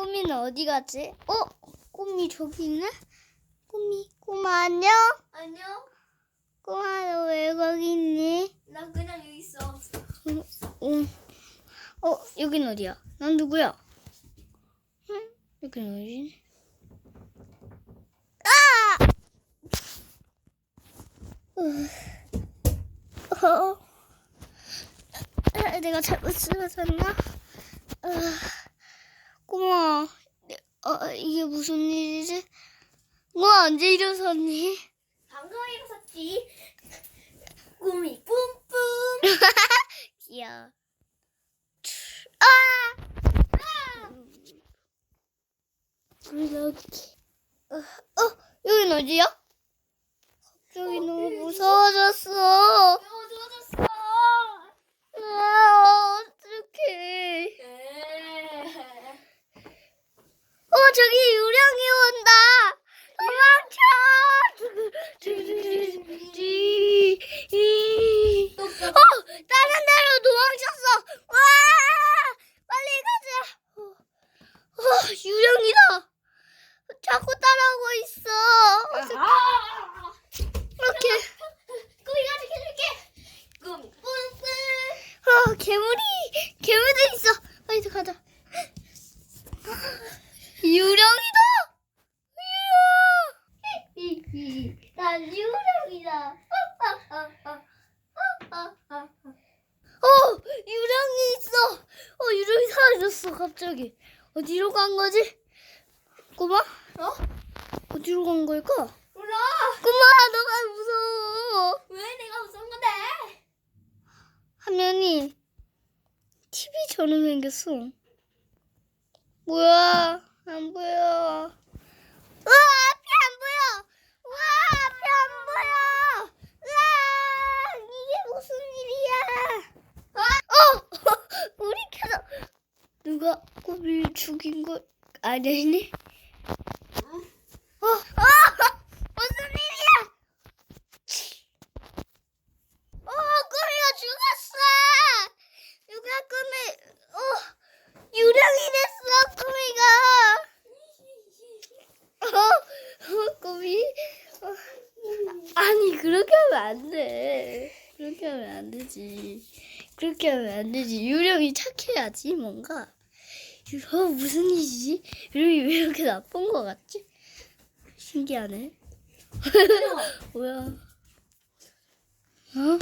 꼬미는 어디 갔지? 어? 꼬미 저기 있네? 꼬미, 꼬마 안녕? 안녕. 꼬마 너 왜 거기 있니? 나 그냥 여기 있어. 응. 어, 여긴 어디야? 난 누구야? 응? 여긴 어디지? 아! 으. 어. 아, 내가 잘못 쓰러졌나? 아, 꼬마, 어, 이게 무슨 일이지? 꼬마 언제 일어섰니? 방금 일어섰지. 꿈이 뿜뿜. 귀여워. 아! 아! 이렇게. 어, 어, 여긴 어디야? 갑자기 너무 무서워졌어. 아, 어떡해. 에. 어, 저기 유령이 온다. 도망쳐. 또 어, 다른 데로 도망쳤어. 와, 빨리 가자. 어, 어, 유령이다. 자꾸 따라오고 있어. 이렇게. 꿈이가 지켜줄게. 꿈이 뿜뿜. 어, 괴물이, 괴물도 있어. 빨리 가자. 유령이다. 유령. 난 유령이다. 어, 유령이 있어. 어, 유령이 사라졌어, 갑자기. 어디로 간 거지? 꼬마? 어? 어디로 간 걸까? 몰라. 꼬마, 너가 무서워. 왜 내가 무서운 건데? 화면이 TV처럼 생겼어. 뭐야? 안 보여. 우와, 앞이 안 보여. 우와, 앞이 안 보여. 우와, 이게 무슨 일이야? 어, 우리 켜서 누가 꼬비를 죽인 것 아니니? 어, 어, 무슨 일이야? 어, 꼬미가 죽었어. 누가 꼬미, 어, 유령이 됐어, 꼬미가. 어, 어, 꼬미. 어, 아니, 그렇게 하면 안 돼. 그렇게 하면 안 되지. 그렇게 하면 안 되지. 유령이 착해야지, 뭔가. 어, 무슨 일이지? 유령이 왜 이렇게 나쁜 거 같지? 신기하네. 뭐야? 어?